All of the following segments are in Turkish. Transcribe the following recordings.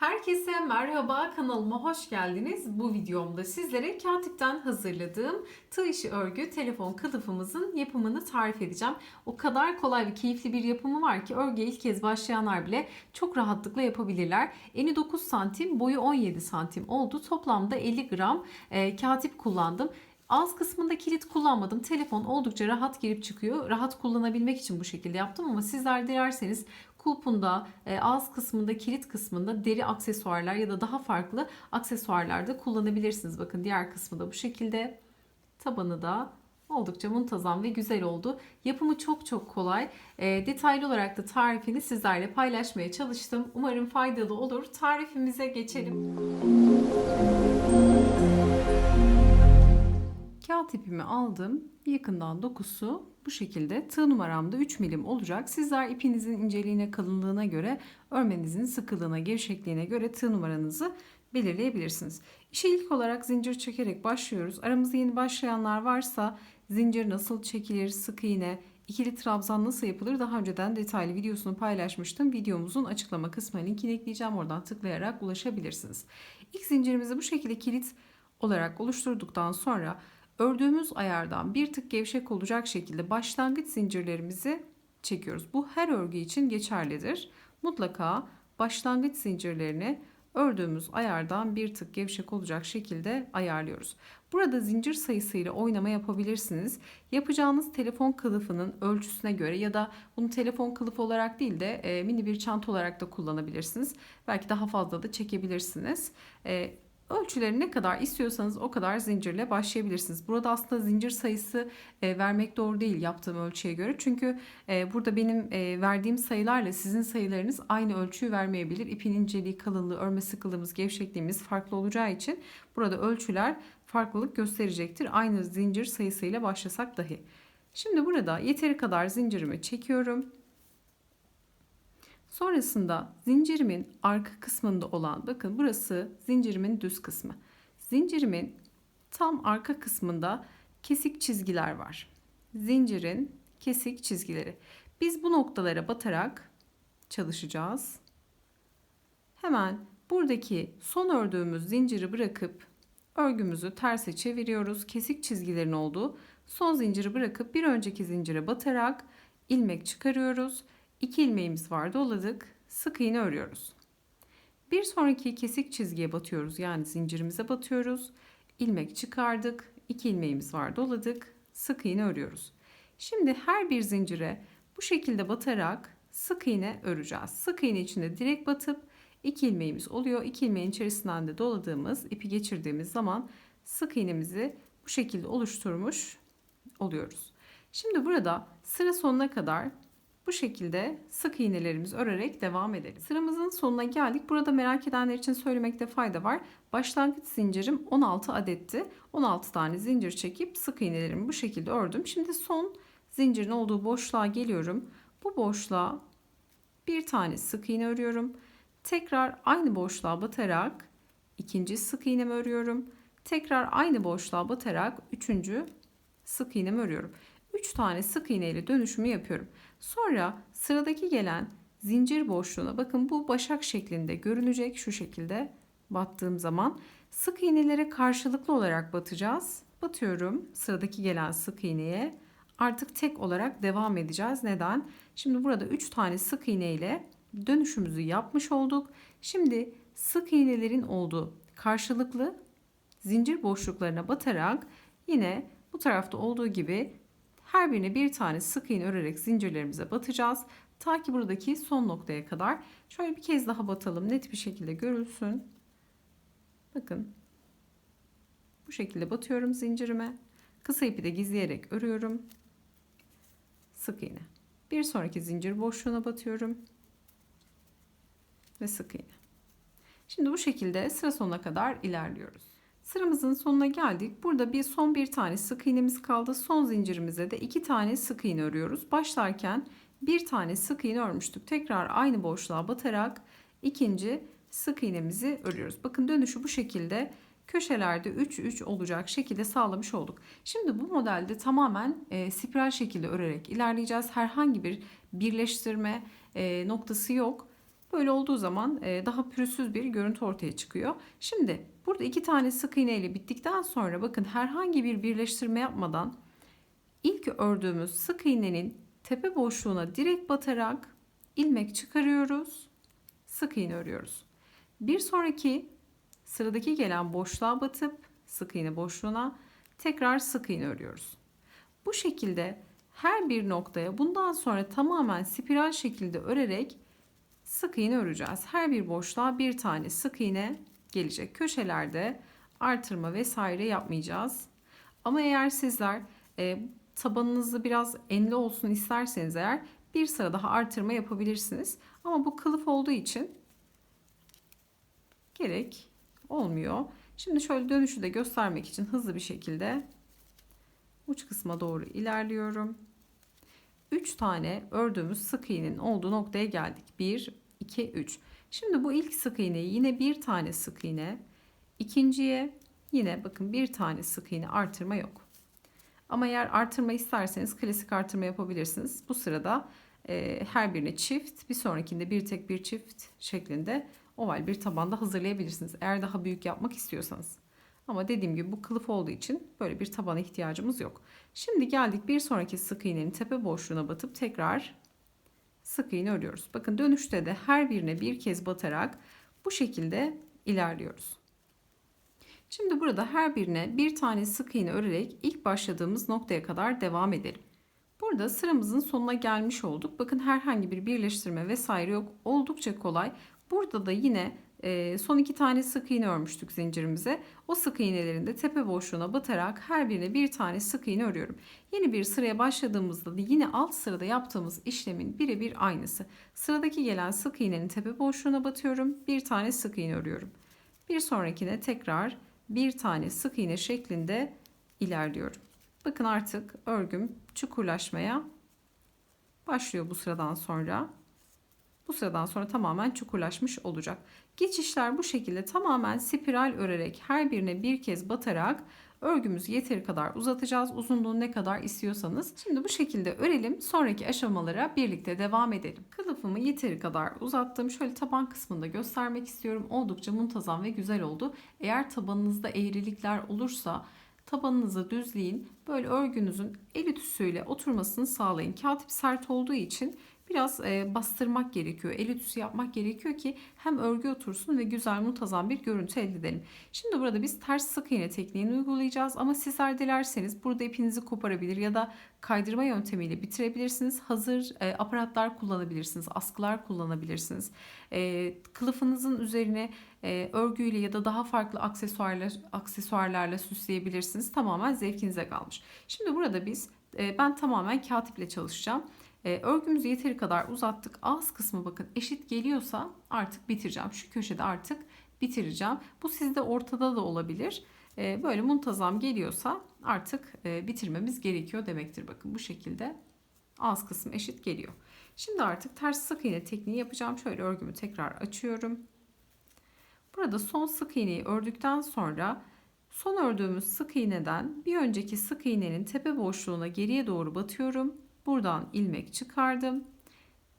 Herkese merhaba kanalıma hoş geldiniz. Bu videomda sizlere Katip'ten hazırladığım tığ işi örgü telefon kılıfımızın yapımını tarif edeceğim. O kadar kolay ve keyifli bir yapımı var ki örgüye ilk kez başlayanlar bile çok rahatlıkla yapabilirler. Eni 9 santim, boyu 17 santim oldu. Toplamda 50 gram e, katip kullandım. Ağız kısmında kilit kullanmadım. Telefon oldukça rahat girip çıkıyor. Rahat kullanabilmek için bu şekilde yaptım ama sizler dilerseniz kulpunda, e, ağız kısmında, kilit kısmında deri aksesuarlar ya da daha farklı aksesuarlar da kullanabilirsiniz. Bakın diğer kısmı da bu şekilde. Tabanı da oldukça muntazam ve güzel oldu. Yapımı çok çok kolay. E, detaylı olarak da tarifini sizlerle paylaşmaya çalıştım. Umarım faydalı olur. Tarifimize geçelim. Kağıt ipimi aldım. Yakından dokusu bu şekilde. Tığ numaramda 3 milim olacak. Sizler ipinizin inceliğine, kalınlığına göre, örmenizin sıkılığına, gevşekliğine göre tığ numaranızı belirleyebilirsiniz. İşe ilk olarak zincir çekerek başlıyoruz. Aramızda yeni başlayanlar varsa zincir nasıl çekilir, sık iğne, ikili trabzan nasıl yapılır daha önceden detaylı videosunu paylaşmıştım. Videomuzun açıklama kısmına linkini ekleyeceğim. Oradan tıklayarak ulaşabilirsiniz. İlk zincirimizi bu şekilde kilit olarak oluşturduktan sonra ördüğümüz ayardan bir tık gevşek olacak şekilde başlangıç zincirlerimizi çekiyoruz. Bu her örgü için geçerlidir. Mutlaka başlangıç zincirlerini ördüğümüz ayardan bir tık gevşek olacak şekilde ayarlıyoruz. Burada zincir sayısıyla oynama yapabilirsiniz. Yapacağınız telefon kılıfının ölçüsüne göre ya da bunu telefon kılıfı olarak değil de e, mini bir çanta olarak da kullanabilirsiniz. Belki daha fazla da çekebilirsiniz. E, Ölçüleri ne kadar istiyorsanız o kadar zincirle başlayabilirsiniz. Burada aslında zincir sayısı e, vermek doğru değil yaptığım ölçüye göre. Çünkü e, burada benim e, verdiğim sayılarla sizin sayılarınız aynı ölçüyü vermeyebilir. İpin inceliği, kalınlığı, örme sıkılığımız, gevşekliğimiz farklı olacağı için burada ölçüler farklılık gösterecektir. Aynı zincir sayısıyla başlasak dahi. Şimdi burada yeteri kadar zincirimi çekiyorum. Sonrasında zincirimin arka kısmında olan bakın burası zincirimin düz kısmı. Zincirimin tam arka kısmında kesik çizgiler var. Zincirin kesik çizgileri. Biz bu noktalara batarak çalışacağız. Hemen buradaki son ördüğümüz zinciri bırakıp örgümüzü terse çeviriyoruz. Kesik çizgilerin olduğu son zinciri bırakıp bir önceki zincire batarak ilmek çıkarıyoruz 2 ilmeğimiz var doladık. Sık iğne örüyoruz. Bir sonraki kesik çizgiye batıyoruz. Yani zincirimize batıyoruz. ilmek çıkardık. 2 ilmeğimiz var doladık. Sık iğne örüyoruz. Şimdi her bir zincire bu şekilde batarak sık iğne öreceğiz. Sık iğne içinde direkt batıp 2 ilmeğimiz oluyor. 2 ilmeğin içerisinden de doladığımız, ipi geçirdiğimiz zaman sık iğnemizi bu şekilde oluşturmuş oluyoruz. Şimdi burada sıra sonuna kadar bu şekilde sık iğnelerimizi örerek devam edelim. Sıramızın sonuna geldik. Burada merak edenler için söylemekte fayda var. Başlangıç zincirim 16 adetti. 16 tane zincir çekip sık iğnelerimi bu şekilde ördüm. Şimdi son zincirin olduğu boşluğa geliyorum. Bu boşluğa bir tane sık iğne örüyorum. Tekrar aynı boşluğa batarak ikinci sık iğnemi örüyorum. Tekrar aynı boşluğa batarak üçüncü sık iğnemi örüyorum. 3 tane sık iğne ile dönüşümü yapıyorum. Sonra sıradaki gelen zincir boşluğuna bakın bu başak şeklinde görünecek şu şekilde battığım zaman sık iğnelere karşılıklı olarak batacağız. Batıyorum sıradaki gelen sık iğneye. Artık tek olarak devam edeceğiz. Neden? Şimdi burada 3 tane sık iğne ile dönüşümüzü yapmış olduk. Şimdi sık iğnelerin olduğu karşılıklı zincir boşluklarına batarak yine bu tarafta olduğu gibi her birine bir tane sık iğne örerek zincirlerimize batacağız. Ta ki buradaki son noktaya kadar. Şöyle bir kez daha batalım. Net bir şekilde görülsün. Bakın. Bu şekilde batıyorum zincirime. Kısa ipi de gizleyerek örüyorum. Sık iğne. Bir sonraki zincir boşluğuna batıyorum. Ve sık iğne. Şimdi bu şekilde sıra sonuna kadar ilerliyoruz. Sıramızın sonuna geldik. Burada bir son bir tane sık iğnemiz kaldı. Son zincirimize de iki tane sık iğne örüyoruz. Başlarken bir tane sık iğne örmüştük. Tekrar aynı boşluğa batarak ikinci sık iğnemizi örüyoruz. Bakın dönüşü bu şekilde köşelerde 3-3 olacak şekilde sağlamış olduk. Şimdi bu modelde tamamen e, spiral şekilde örerek ilerleyeceğiz. Herhangi bir birleştirme e, noktası yok. Böyle olduğu zaman e, daha pürüzsüz bir görüntü ortaya çıkıyor. Şimdi burada iki tane sık iğne ile bittikten sonra bakın herhangi bir birleştirme yapmadan ilk ördüğümüz sık iğnenin tepe boşluğuna direkt batarak ilmek çıkarıyoruz. Sık iğne örüyoruz. Bir sonraki sıradaki gelen boşluğa batıp sık iğne boşluğuna tekrar sık iğne örüyoruz. Bu şekilde her bir noktaya bundan sonra tamamen spiral şekilde örerek sık iğne öreceğiz. Her bir boşluğa bir tane sık iğne gelecek. Köşelerde artırma vesaire yapmayacağız. Ama eğer sizler e, tabanınızı biraz enli olsun isterseniz eğer bir sıra daha artırma yapabilirsiniz. Ama bu kılıf olduğu için gerek olmuyor. Şimdi şöyle dönüşü de göstermek için hızlı bir şekilde uç kısma doğru ilerliyorum. 3 tane ördüğümüz sık iğnenin olduğu noktaya geldik. 1, 2, 3. Şimdi bu ilk sık iğneyi yine bir tane sık iğne, ikinciye yine bakın bir tane sık iğne artırma yok. Ama eğer artırma isterseniz klasik artırma yapabilirsiniz. Bu sırada e, her birine çift, bir sonrakinde bir tek bir çift şeklinde oval bir tabanda hazırlayabilirsiniz. Eğer daha büyük yapmak istiyorsanız. Ama dediğim gibi bu kılıf olduğu için böyle bir tabana ihtiyacımız yok. Şimdi geldik bir sonraki sık iğnenin tepe boşluğuna batıp tekrar sık iğne örüyoruz. Bakın dönüşte de her birine bir kez batarak bu şekilde ilerliyoruz. Şimdi burada her birine bir tane sık iğne örerek ilk başladığımız noktaya kadar devam edelim. Burada sıramızın sonuna gelmiş olduk. Bakın herhangi bir birleştirme vesaire yok. Oldukça kolay. Burada da yine e, son iki tane sık iğne örmüştük zincirimize. O sık iğnelerin de tepe boşluğuna batarak her birine bir tane sık iğne örüyorum. Yeni bir sıraya başladığımızda da yine alt sırada yaptığımız işlemin birebir aynısı. Sıradaki gelen sık iğnenin tepe boşluğuna batıyorum. Bir tane sık iğne örüyorum. Bir sonrakine tekrar bir tane sık iğne şeklinde ilerliyorum. Bakın artık örgüm çukurlaşmaya başlıyor bu sıradan sonra. Bu sıradan sonra tamamen çukurlaşmış olacak. Geçişler bu şekilde tamamen spiral örerek her birine bir kez batarak örgümüzü yeteri kadar uzatacağız. Uzunluğu ne kadar istiyorsanız. Şimdi bu şekilde örelim. Sonraki aşamalara birlikte devam edelim. Kılıfımı yeteri kadar uzattım. Şöyle taban kısmında göstermek istiyorum. Oldukça muntazam ve güzel oldu. Eğer tabanınızda eğrilikler olursa tabanınızı düzleyin. Böyle örgünüzün el ütüsüyle oturmasını sağlayın. Katip sert olduğu için biraz e, bastırmak gerekiyor. El ütüsü yapmak gerekiyor ki hem örgü otursun ve güzel muntazam bir görüntü elde edelim. Şimdi burada biz ters sık iğne tekniğini uygulayacağız ama sizler dilerseniz burada ipinizi koparabilir ya da kaydırma yöntemiyle bitirebilirsiniz. Hazır e, aparatlar kullanabilirsiniz, askılar kullanabilirsiniz. E, kılıfınızın üzerine e, örgüyle ya da daha farklı aksesuarla, aksesuarlarla süsleyebilirsiniz. Tamamen zevkinize kalmış. Şimdi burada biz e, ben tamamen katiple çalışacağım. E, örgümüzü yeteri kadar uzattık. Ağız kısmı bakın eşit geliyorsa artık bitireceğim. Şu köşede artık bitireceğim. Bu sizde ortada da olabilir. E, böyle muntazam geliyorsa artık e, bitirmemiz gerekiyor demektir. Bakın bu şekilde ağız kısmı eşit geliyor. Şimdi artık ters sık iğne tekniği yapacağım. Şöyle örgümü tekrar açıyorum. Burada son sık iğneyi ördükten sonra son ördüğümüz sık iğneden bir önceki sık iğnenin tepe boşluğuna geriye doğru batıyorum. Buradan ilmek çıkardım.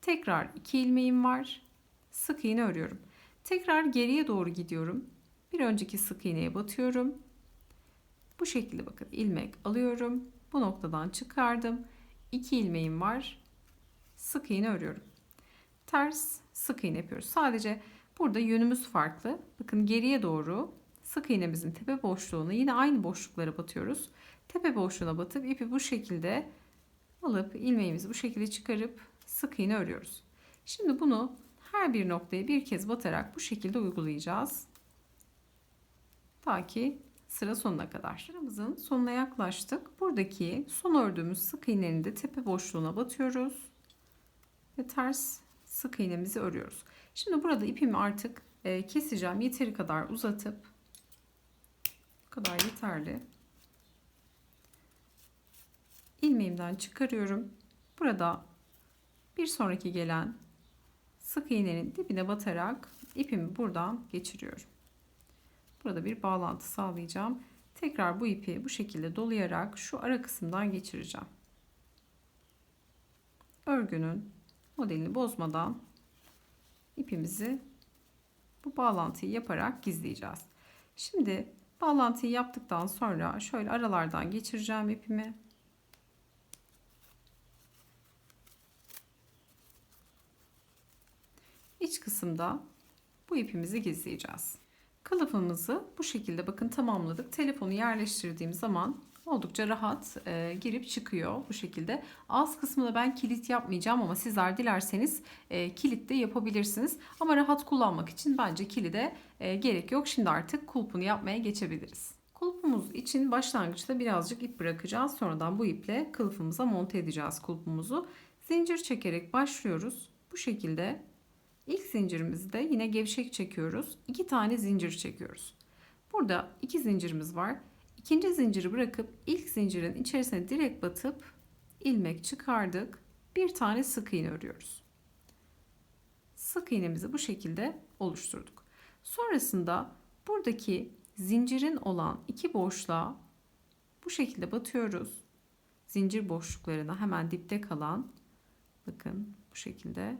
Tekrar iki ilmeğim var. Sık iğne örüyorum. Tekrar geriye doğru gidiyorum. Bir önceki sık iğneye batıyorum. Bu şekilde bakın ilmek alıyorum. Bu noktadan çıkardım. 2 ilmeğim var. Sık iğne örüyorum. Ters sık iğne yapıyoruz. Sadece burada yönümüz farklı. Bakın geriye doğru sık iğnemizin tepe boşluğuna yine aynı boşluklara batıyoruz. Tepe boşluğuna batıp ipi bu şekilde alıp ilmeğimizi bu şekilde çıkarıp sık iğne örüyoruz. Şimdi bunu her bir noktaya bir kez batarak bu şekilde uygulayacağız. Ta ki sıra sonuna kadar. Sıramızın sonuna yaklaştık. Buradaki son ördüğümüz sık iğnenin de tepe boşluğuna batıyoruz. Ve ters sık iğnemizi örüyoruz. Şimdi burada ipimi artık e, keseceğim. Yeteri kadar uzatıp bu kadar yeterli. İlmeğimden çıkarıyorum. Burada bir sonraki gelen sık iğnenin dibine batarak ipimi buradan geçiriyorum. Burada bir bağlantı sağlayacağım. Tekrar bu ipi bu şekilde dolayarak şu ara kısımdan geçireceğim. Örgünün modelini bozmadan ipimizi bu bağlantıyı yaparak gizleyeceğiz. Şimdi bağlantıyı yaptıktan sonra şöyle aralardan geçireceğim ipimi. İç kısımda bu ipimizi gizleyeceğiz. Kılıfımızı bu şekilde bakın tamamladık. Telefonu yerleştirdiğim zaman oldukça rahat e, girip çıkıyor bu şekilde. Alt kısmında ben kilit yapmayacağım ama sizler dilerseniz e, kilit de yapabilirsiniz. Ama rahat kullanmak için bence kilide e, gerek yok. Şimdi artık kulpunu yapmaya geçebiliriz. Kulpumuz için başlangıçta birazcık ip bırakacağız. Sonradan bu iple kılıfımıza monte edeceğiz kulpumuzu. Zincir çekerek başlıyoruz. Bu şekilde ilk zincirimizde yine gevşek çekiyoruz. İki tane zincir çekiyoruz. Burada iki zincirimiz var. İkinci zinciri bırakıp ilk zincirin içerisine direkt batıp ilmek çıkardık. Bir tane sık iğne örüyoruz. Sık iğnemizi bu şekilde oluşturduk. Sonrasında buradaki zincirin olan iki boşluğa bu şekilde batıyoruz. Zincir boşluklarına hemen dipte kalan bakın bu şekilde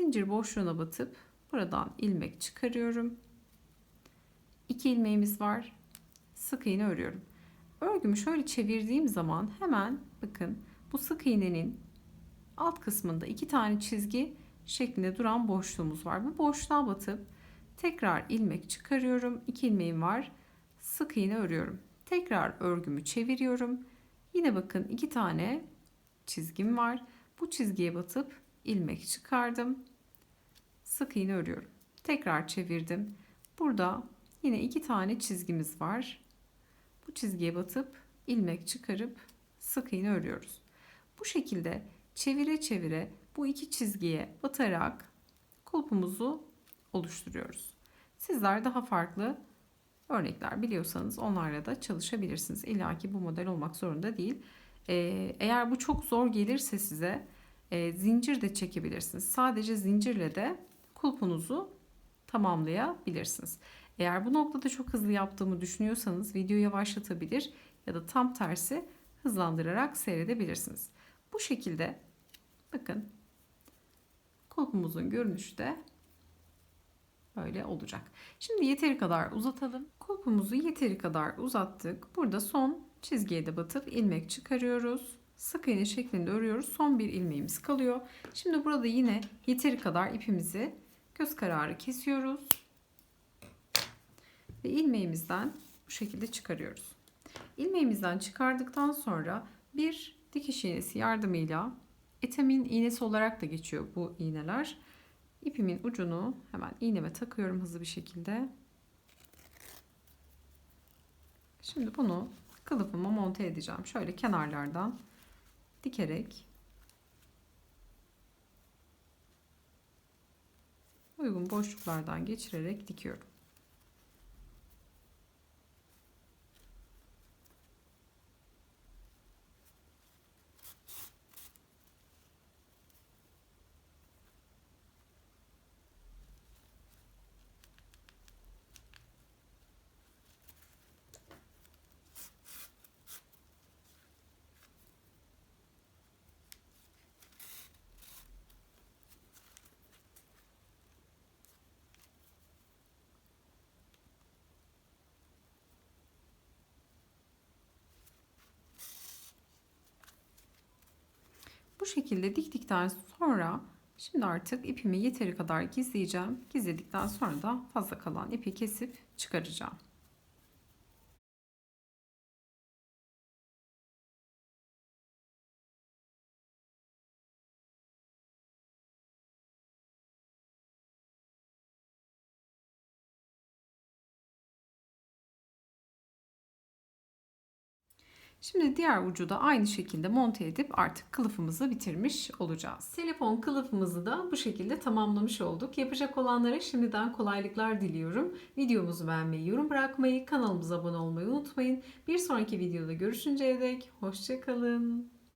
zincir boşluğuna batıp buradan ilmek çıkarıyorum. İki ilmeğimiz var sık iğne örüyorum. Örgümü şöyle çevirdiğim zaman hemen bakın bu sık iğnenin alt kısmında iki tane çizgi şeklinde duran boşluğumuz var. Bu boşluğa batıp tekrar ilmek çıkarıyorum. İki ilmeğim var. Sık iğne örüyorum. Tekrar örgümü çeviriyorum. Yine bakın iki tane çizgim var. Bu çizgiye batıp ilmek çıkardım. Sık iğne örüyorum. Tekrar çevirdim. Burada yine iki tane çizgimiz var. Bu çizgiye batıp ilmek çıkarıp sık iğne örüyoruz. Bu şekilde çevire çevire bu iki çizgiye batarak kulpumuzu oluşturuyoruz. Sizler daha farklı örnekler biliyorsanız onlarla da çalışabilirsiniz. İlla ki bu model olmak zorunda değil. Ee, eğer bu çok zor gelirse size e, zincir de çekebilirsiniz. Sadece zincirle de kulpunuzu tamamlayabilirsiniz. Eğer bu noktada çok hızlı yaptığımı düşünüyorsanız videoyu yavaşlatabilir ya da tam tersi hızlandırarak seyredebilirsiniz. Bu şekilde bakın kulpumuzun görünüşü de böyle olacak. Şimdi yeteri kadar uzatalım. Kulpumuzu yeteri kadar uzattık. Burada son çizgiye de batıp ilmek çıkarıyoruz. Sık iğne şeklinde örüyoruz. Son bir ilmeğimiz kalıyor. Şimdi burada yine yeteri kadar ipimizi göz kararı kesiyoruz ve ilmeğimizden bu şekilde çıkarıyoruz. İlmeğimizden çıkardıktan sonra bir dikiş iğnesi yardımıyla etemin iğnesi olarak da geçiyor bu iğneler. İpimin ucunu hemen iğneme takıyorum hızlı bir şekilde. Şimdi bunu kılıfıma monte edeceğim. Şöyle kenarlardan dikerek uygun boşluklardan geçirerek dikiyorum. Bu şekilde diktikten sonra şimdi artık ipimi yeteri kadar gizleyeceğim. Gizledikten sonra da fazla kalan ipi kesip çıkaracağım. Şimdi diğer ucu da aynı şekilde monte edip artık kılıfımızı bitirmiş olacağız. Telefon kılıfımızı da bu şekilde tamamlamış olduk. Yapacak olanlara şimdiden kolaylıklar diliyorum. Videomuzu beğenmeyi, yorum bırakmayı, kanalımıza abone olmayı unutmayın. Bir sonraki videoda görüşünceye dek hoşçakalın.